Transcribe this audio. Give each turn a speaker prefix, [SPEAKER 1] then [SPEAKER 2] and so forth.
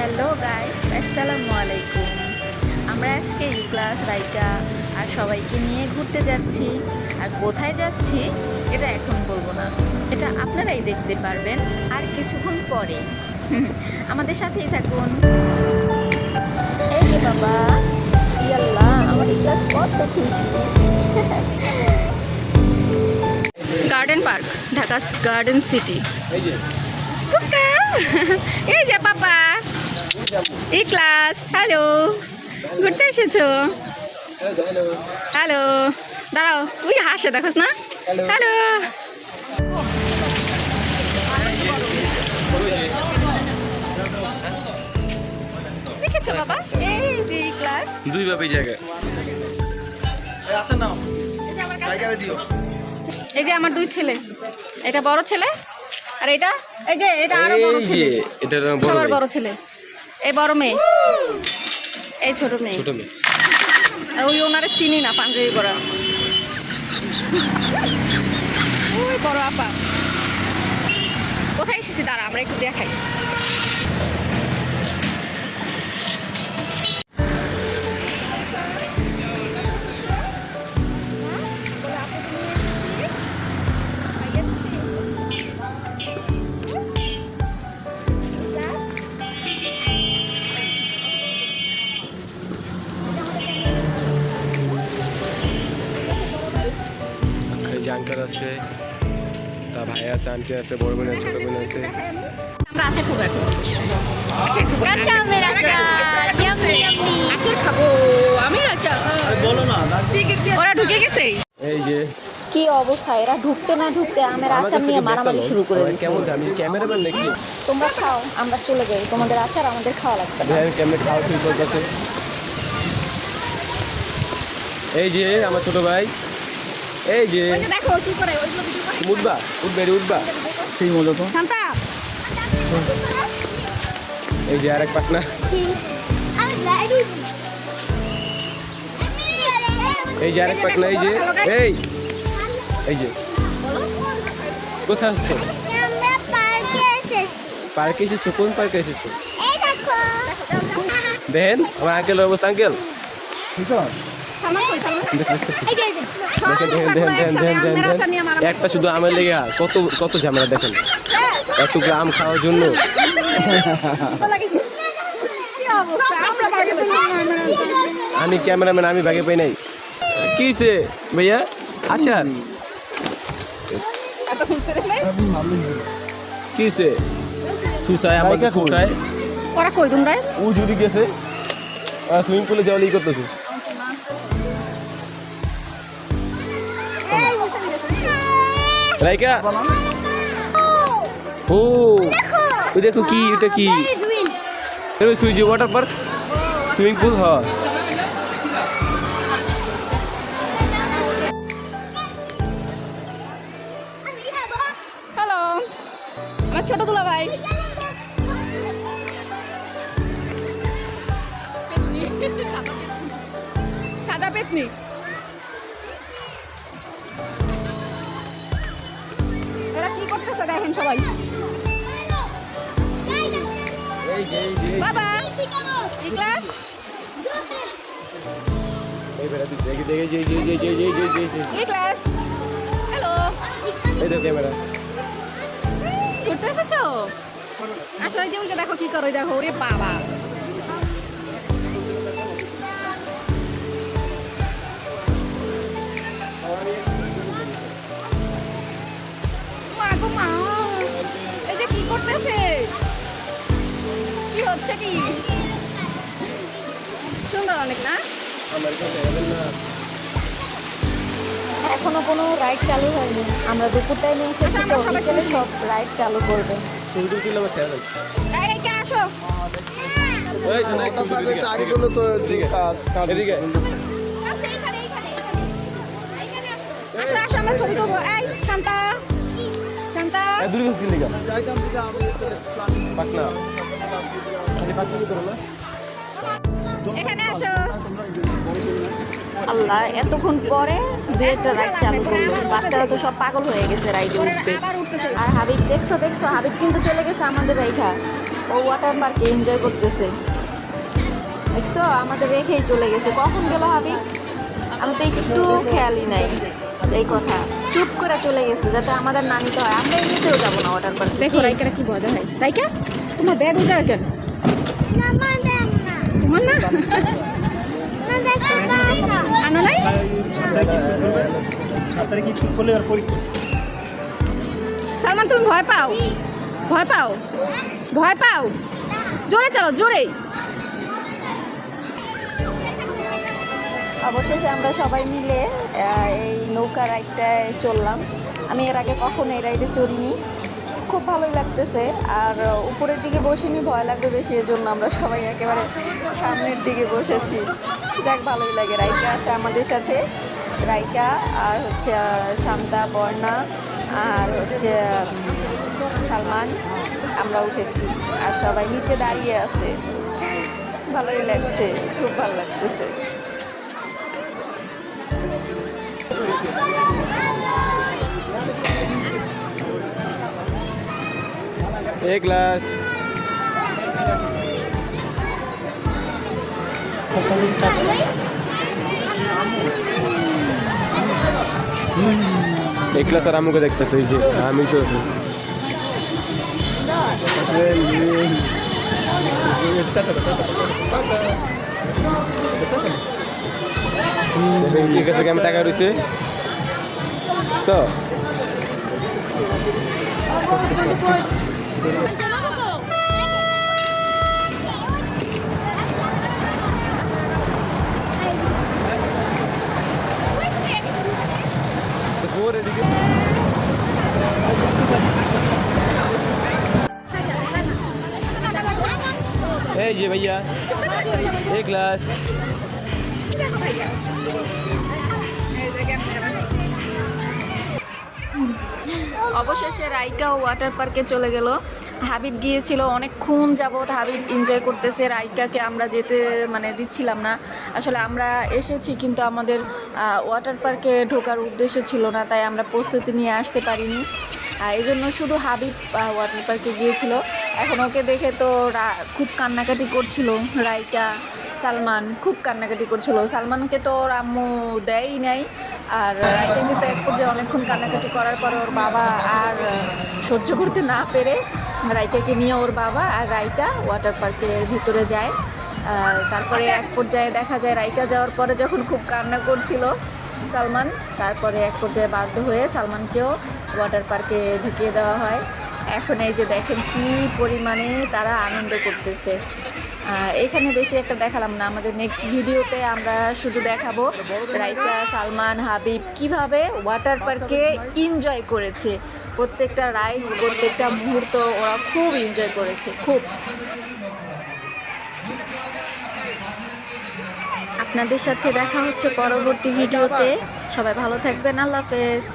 [SPEAKER 1] Hello guys আসসালামু আলাইকুম। আমরা আজকে ই ক্লাস রাইকা আর সবাইকে নিয়ে ঘুরতে যাচ্ছি। আর কোথায় যাচ্ছি এটা এখন বলব না। এটা আপনারাই দেখতে পারবেন আর কিছুক্ষণ পরে। আমাদের সাথেই থাকুন। এই যে বাবা ইয়াল্লা আমার ক্লাস কত খুশি। Garden park Dhaka garden city.
[SPEAKER 2] এই যে।
[SPEAKER 1] কুকা এই যে পাপা। এই ক্লাস হ্যালো। ঘুরতে এসেছ?
[SPEAKER 2] হ্যালো।
[SPEAKER 1] হ্যালো দাঁড়াও তুই হাসে দেখোস না? হ্যালো। দেখেছ বাবা? এই যে ক্লাস।
[SPEAKER 2] দুই বাপি জায়গায় আচ্ছা নাও। দিও।
[SPEAKER 1] এই যে আমার দুই ছেলে। এটা বড় ছেলে আর এটা এই যে এটা আরও বড় ছেলে।
[SPEAKER 2] এটা। বড়
[SPEAKER 1] ছেলে। এই বড় মেয়ে। এই ছোট মেয়ে।
[SPEAKER 2] ছোট মেয়ে।
[SPEAKER 1] আর ওই ওনারে চিনি না পাঞ্জাবি পরা। ওই বড় আপা। কোথায় এসেছি? দাঁড়া আমরা একটু দেখাই।
[SPEAKER 2] আঙ্কেল আছে তার ভাই আছে আন্টি আছে বড় বোন আছে ছোট বোন আছে।
[SPEAKER 1] আমরা আচার খাব এখন। আচার খাব
[SPEAKER 3] Kacang Yummy yummy.
[SPEAKER 1] আচার খাব আমি আচার
[SPEAKER 2] বলো না
[SPEAKER 1] ওরা ঢুকে গেছে।
[SPEAKER 2] এই যে।
[SPEAKER 1] কি অবস্থা? এরা ঢুকতে না ঢুকতে আমের আচার নিয়ে মারামারি শুরু করে দিচ্ছে
[SPEAKER 2] কেমন? আমি ক্যামেরাম্যান নাকি?
[SPEAKER 1] তোমরা খাও আমরা চলে যাই। তোমাদের আচার আমাদের খাওয়া লাগবে
[SPEAKER 2] কেমনে করতেছে। এই যে আমার ছোট ভাই। এই যে
[SPEAKER 1] দেখো কি করে
[SPEAKER 2] উঠবা উঠবে রে উঠবা। সেই মজা তো।
[SPEAKER 1] শান্তা।
[SPEAKER 2] এই যে আরেক পাটনা
[SPEAKER 3] I'm ready.
[SPEAKER 2] এই যে আরেক পাটনা এই যে এই। এই যে। কোথায় আসছো?
[SPEAKER 3] আমরা পার্কে এসেছি?
[SPEAKER 2] কোন পার্কে এসেছ? দেখেন আমার আঙ্কেলের অবস্থা আঙ্কেল
[SPEAKER 1] সামান কই
[SPEAKER 2] একটা শুধু আমের লেগে কত কত ঝামেলা দেখেন। এত আম খাওয়ার জন্য। আমি ক্যামেরাম্যান আমি ভাগে পাই নাই। কি ভাইয়া?
[SPEAKER 1] আচ্ছা
[SPEAKER 2] কি সুসায় আমাকে সুসায়।
[SPEAKER 1] ওরা কই তোমরা?
[SPEAKER 2] ও যদি গেছে সুইমিং পুলে যাওয়ালে ই করতেছে। রাইকা ও, ওই দেখো কি এটা কি? সুইজি ওয়াটার পার্ক সুইমিং পুল হ্যাঁ।
[SPEAKER 1] হ্যালো আমার ছোট দুলা ভাই। সাদা পেতনি। দেখেন সবাই। বাবা ক্লাস আসলে যে দেখো কি করো দেখো ওরে বাবা। অনেক না?
[SPEAKER 4] এখনও কোনো রাইড চালু হয়নি। আমরা দুপুর টাইমে এসেছি তো বিকেলে সব রাইড চালু করবে।
[SPEAKER 1] আসো? আসো এখানে আসো।
[SPEAKER 4] আল্লাহ এতক্ষণ পরে দু একটা রাইড চালু করল। বাচ্চারা তো সব পাগল হয়ে গেছে রাইডে উঠবে আর হাবিব দেখছ দেখছ হাবিব কিন্তু চলে গেছে আমাদের রেখা। ও ওয়াটার পার্কে এনজয় করতেছে। দেখছ আমাদের রেখেই চলে গেছে। কখন গেল হাবি আমি তো একটু খেয়ালই নাই এই কথা। চুপ করে চলে গেছে যাতে আমাদের না নিতে হয়। আমরা এমনিতেও যাব না ওয়াটার পার্কে
[SPEAKER 1] দেখো রাইকারা কি বড় হয়? রাইকা তোমার ব্যাগ জায়গা কেন? তোমার সালমান, তুমি ভয় পাও? ভয় পাও? ভয় পাও? জোরে চলো জোরে।
[SPEAKER 4] অবশেষে আমরা সবাই মিলে এই নৌকা রাইডটায় চললাম। আমি এর আগে কখনো এই রাইডে চড়িনি। খুব ভালোই লাগতেছে। আর উপরের দিকে বসিনি, ভয় লাগবে বেশি, এজন্য আমরা সবাই একেবারে সামনের দিকে বসেছি। যাক, ভালোই লাগে। রাইকা আছে আমাদের সাথে। রাইকা, আর হচ্ছে শান্তা, বর্ণা, আর হচ্ছে সালমান। আমরা উঠেছি। আর সবাই নিচে দাঁড়িয়ে আছে। ভালোই লাগছে, খুব ভালো লাগতেছে।
[SPEAKER 2] এ ক্লাস এ ক্লাস আর আমুকে দেখতেছে, এই যে, আমি তো আছি। কাছে কেমন টাকা রয়েছে? তো। এই যে ভাইয়া এক গ্লাস
[SPEAKER 4] অবশেষে রাইকা ওয়াটার পার্কে চলে গেল। হাবিব গিয়েছিল, অনেকক্ষণ যাবৎ হাবিব এনজয় করতেছে। রাইকাকে আমরা যেতে মানে দিচ্ছিলাম না। আসলে আমরা এসেছি, কিন্তু আমাদের ওয়াটার পার্কে ঢোকার উদ্দেশ্য ছিল না, তাই আমরা প্রস্তুতি নিয়ে আসতে পারিনি। এই জন্য শুধু হাবিব ওয়াটার পার্কে গিয়েছিল। এখন ওকে দেখে তো খুব কান্নাকাটি করছিল রাইকা। সালমান খুব কান্নাকাটি করছিল। সালমানকে তো ওর আম্মু দেয়ই নাই। আর কিন্তু এক পর্যায়ে অনেকক্ষণ কান্নাকাটি করার পর ওর বাবা আর সহ্য করতে না পেরে রাইকাকে নিয়ে ওর বাবা আর রাইকা ওয়াটার পার্কের ভিতরে যায়। তারপরে এক পর্যায়ে দেখা যায় রাইকা যাওয়ার পরে যখন খুব কান্না করছিল সালমান, তারপরে এক পর্যায়ে বাধ্য হয়ে সালমানকেও ওয়াটার পার্কে ঢুকিয়ে দেওয়া হয়। এখন এই যে দেখেন কি পরিমাণে তারা আনন্দ করতেছে। এখানে বেশি একটা দেখালাম না। আমাদের নেক্সট ভিডিওতে আমরা শুধু দেখাবো রাইতা, সালমান, হাবিব কীভাবে ওয়াটার পার্কে এনজয় করেছে। প্রত্যেকটা রাইড প্রত্যেকটা মুহূর্ত ওরা খুব এনজয় করেছে, খুব। আপনাদের সাথে দেখা হচ্ছে পরবর্তী ভিডিওতে সবাই ভালো থাকবেন, আল্লাহ হাফেজ।